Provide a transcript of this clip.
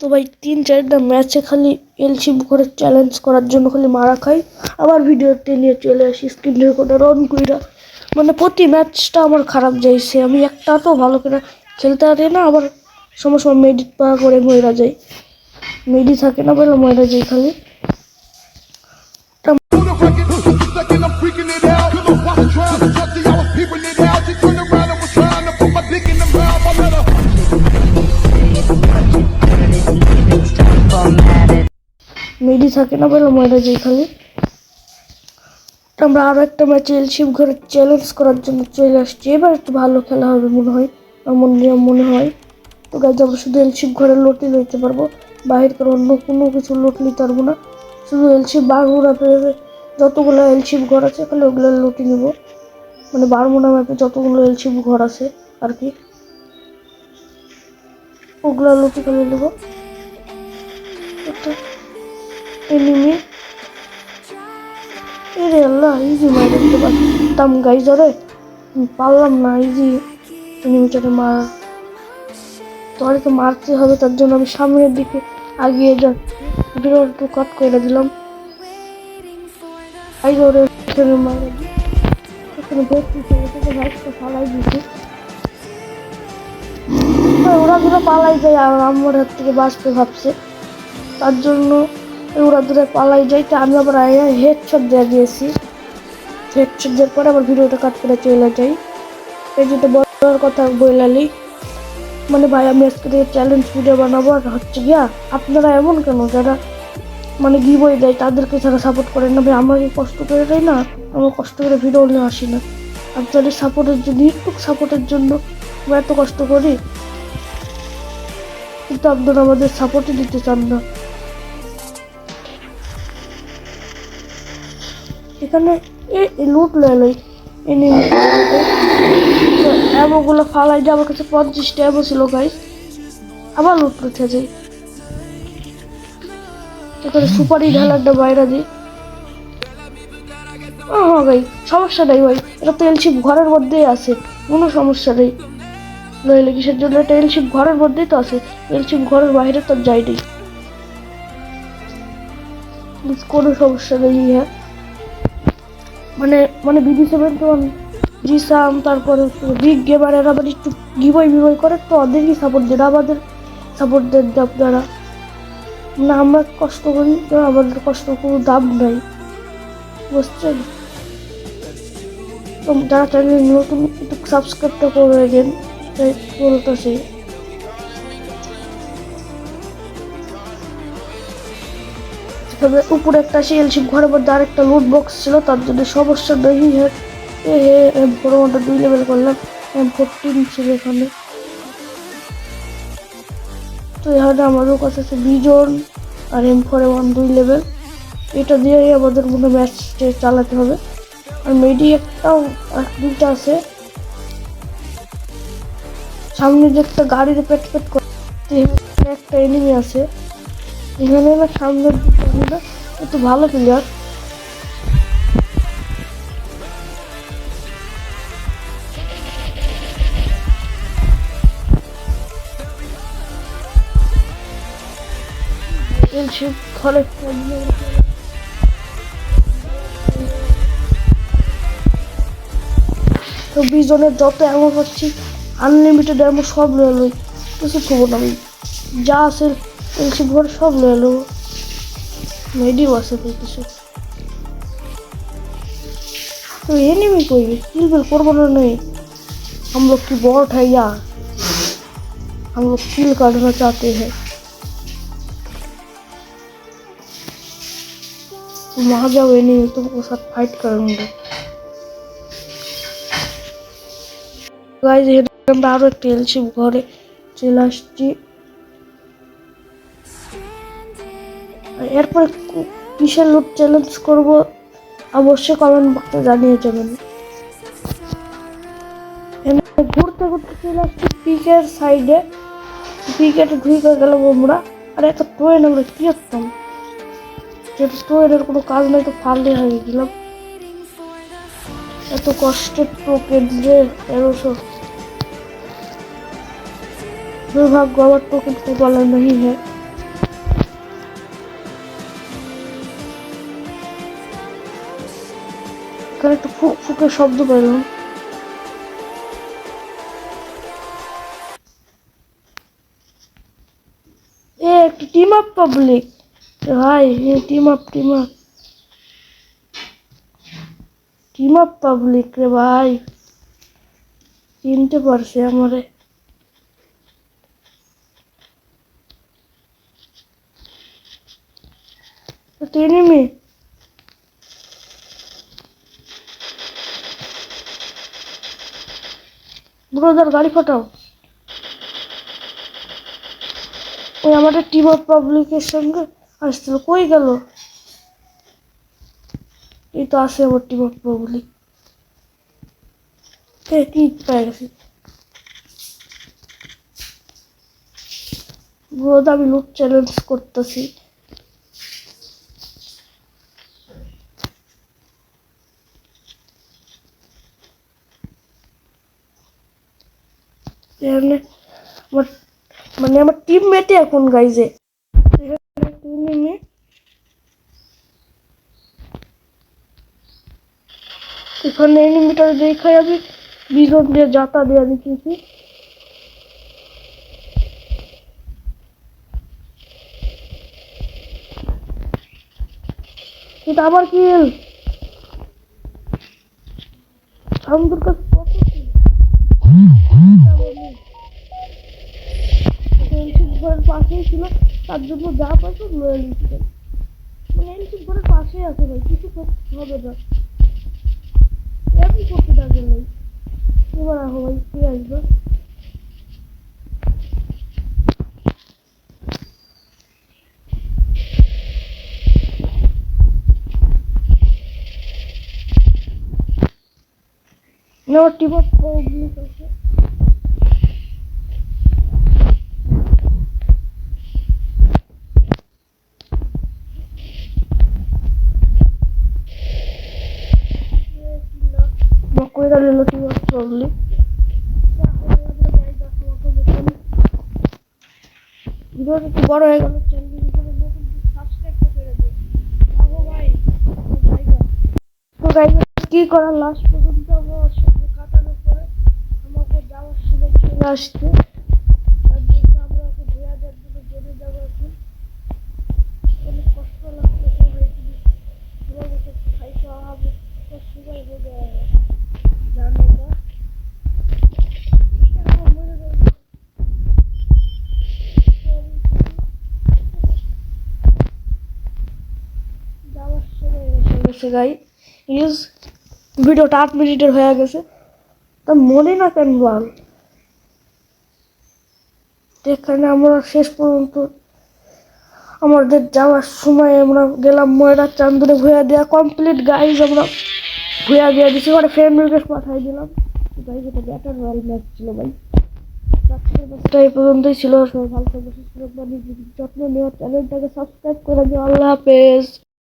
তো ভাই, তিন চারটা ম্যাচে খালি এলসিম করে চ্যালেঞ্জ করার জন্য খালি মারা খাই। আবার ভিডিওতে নিয়ে চলে আসি স্ক্রিন রেকর্ডে রন কইরা। মানে প্রতি ম্যাচটা আমার খারাপ যাইছে, আমি একটা তো ভালো করে খেলতে পারি না, আবার সময় সময় মেডিট পাওয়া করে ময়রা যাই। মেডি থাকে না বলে ময়রা যাই খালি। মেডি থাকে না বলে ময়রা যাই খালি। আমরা আরও একটা ম্যাচ এলসিম ঘরে চ্যালেঞ্জ করার জন্য চলে আসছি। এবার একটু ভালো খেলা হবে মনে হয়, আমার নিয়ম মনে হয়। তো গাছ আমরা শুধু এলসিম ঘরে লটি লইতে পারব। বাহির করে অন্য কোনো কিছু লোট নিতে পারব না। শুধু এলসিম বারমুনা পেয়ে যতগুলো এলসিম ঘর আছে, খালি ওগুলো লটি নেব। মানে বারমুনা ম্যাপে যতগুলো এলসিম ঘর আছে আর কি, ওগুলো লটি খালি নেব। এনিমি এরে আল্লাহ ইজি মার দিতে পারতাম গাইজ রে পারলাম না ইজি এনিমিটারে মার। তোরে তো মারতে হবে, তার জন্য আমি সামনের দিকে আগিয়ে ভিডিও একটু কাট করে দিলাম। আই ওরে এখানে মারা। এখানে ছিল থেকে বাইকটা ফালাই দিছি। ওরা দুটো পালাই যায়, আর আমার হাত থেকে বাঁচতে ভাবছে। তার জন্য ওরা দূরে পালাই যাই, তা আমি আবার হেডশট দিয়ে দিয়েছি। হেডশট দেওয়ার পরে আবার ভিডিওটা কাট করে চলে যাই। এই যেটা বলার কথা বইলালি মানে ভাই আমি আজকে চ্যালেঞ্জ ভিডিও বানাবো, আর হচ্ছে গিয়া আপনারা এমন কেন যারা মানে গিবই দেয়, তাদেরকে যারা সাপোর্ট করেন না, ভাই আমাকে কষ্ট করে দেয় না আমার কষ্ট করে ভিডিও নিয়ে আসি না। আপনাদের সাপোর্টের জন্য একটু সাপোর্টের জন্য আমরা এত কষ্ট করি, কিন্তু আপনারা আমাদের সাপোর্টই দিতে চান না। এখানে লুট লয় লই। অ্যাবোগুলো ফালাই যে আমার কাছে পঞ্চাশটা অ্যাবো ছিল গাই আবার লুট লুটে যাই। এখানে সুপারি ঢালারটা বাইরে দিই হ্যাঁ ভাই, সমস্যা নেই, ভাই। এটা তো এলশিপ ঘরের মধ্যেই আছে। কোনো সমস্যা নেই। নইলে কিসের জন্য? এটা এলশিপ ঘরের মধ্যেই তো আছে। এলশিপ ঘরের বাইরে তো যাইনি কোনো সমস্যা নেই হ্যাঁ। মানে মানে বিডি সেভেন তো জিসাম, তারপরে বিগ এরা আবার একটু গিবই বিবই করে, তো ওদেরই সাপোর্ট দেন আমাদের সাপোর্ট দেন আপনারা মানে আমরা কষ্ট করি, তো আমাদের কষ্ট কোনো দাম নাই, বুঝছেন? তো যারা চ্যানেল নতুন, একটু সাবস্ক্রাইবটা করে দেন বলতেছি। তবে উপরে একটা শিলশিপ ঘরের মধ্যে আরেকটা লুট বক্স ছিল, তার জন্য সমস্যা নেই এম ফোর মধ্যে দুই লেভেল করলাম এম ফোরটিন ছিল এখানে। তো এখানে আমাদের কাছে আছে বিজন আর এম ফোর ওয়ান দুই লেভেল এটা দিয়েই আমাদের মনে ম্যাচ চালাতে হবে। আর মেডি একটাও, আর আছে। সামনে যে একটা গাড়ির পেট পেট করতে একটা এনিমি আছে। এখানে না সামনের দিকে একটু ভালো প্লেয়ার এলসি ঘরে তো যত এমন হচ্ছে আনলিমিটেড এমন সব লয়ে লই কিছু খবর আমি যা আছে এলসি ঘর সব লয়ে লো মেডিও আছে তো কিছু तो ये नहीं मैं कोई किल बिल करवाना नहीं हम लोग की बॉट है यार हम लोग किल करना चाहते हैं तुम वहां जाओ ये नहीं तुमको साथ फाइट करूंगा গাইজ আমরা আরো একটা এলসিপ ঘরে চলে আসছি এরপর কিসের লুট চ্যালেঞ্জ করব, অবশ্যই কমেন্ট বক্সে জানিয়ে যাবেন। ঘুরতে ঘুরতে চলে আসছি পিকের সাইডে পিকেটে ঢুকে গেলাম আমরা। আর একটা ট্রেন আমরা কি করতাম? যেটা ট্রেনের কোনো কাজ নাই, তো ফাললে হয়ে গেলাম। এত কষ্টের টোকেন যে এরোশো দুর্ভাগ্য, আমার টোকেন বলার নেই হ্যাঁ এখানে একটা ফুক ফুকের শব্দ পেলাম এ, একটা টিম আপ পাবলিক ভাই team up team up team up public রে ভাই। চিনতে পারছে আমারে। তো এনিমি ব্রোদার গাড়ি ফাটাও। ওই আমাদের টিম অফ পাবলিকের সঙ্গে আসছিল। কই গেল? এই তো আসে আমার টিম অফ পাবলিক পেয়ে গেছি? ব্রোদ আমি লুট চ্যালেঞ্জ করতেছি। এখানে আমার মানে আমার টিমমেটই এখন গাইজে টিমে এখানে এনিমিটার দেখাই আমি বিজন দিয়ে যাতা দিয়ে দিতেছি এটা আবার কি আমাদের কাছে ছিল তার জন্য যা পাইছো লয়ে নিচ্ছে মানে এলসিড ঘরের পাশেই আছে ভাই, কিছু করতে হবে না। এমনি করতে না গেলেই এবার আহো ভাই, কে আসবে আমার টিম অফ পাবলিক আছে মকই ডালে প্রবলি ভিডিওটা একটু বড় হয়ে গেল। কি করার? লাস্ট পর্যন্ত আমার কাটানোর পরে আমাকে যাওয়ার সময় চলে আসছে তার জন্য আমরা ওকে দুই হাজার দিকে জেনে যাব এখন অনেক কষ্ট লাগছে তো ভাই তুমি তোমার মতো খাইতে হবে তো সবাই বোঝা জানে না এখন মনে হয় যাওয়ার সময় গাই ইউজ ভিডিওটা আট মিনিটের হয়ে গেছে। তা মনে না কেন বল? এখানে আমরা শেষ পর্যন্ত আমাদের যাওয়ার সময় আমরা গেলাম ময়রা চান্দনে ভুয়া দেওয়া কমপ্লিট গাইজ আমরা ভুয়া দেওয়া দিছি। ওখানে ফ্রেন্ড রিকোয়েস্ট পাঠাই দিলাম। গাইজ এটা ব্যাটার রয়্যাল ম্যাচ ছিল, ভাই। এই পর্যন্তই ছিল। সবাই ভালো থাকবে সুস্থ যত্ন নেওয়ার চ্যানেলটাকে সাবস্ক্রাইব করে দিও আল্লাহ হাফেজ।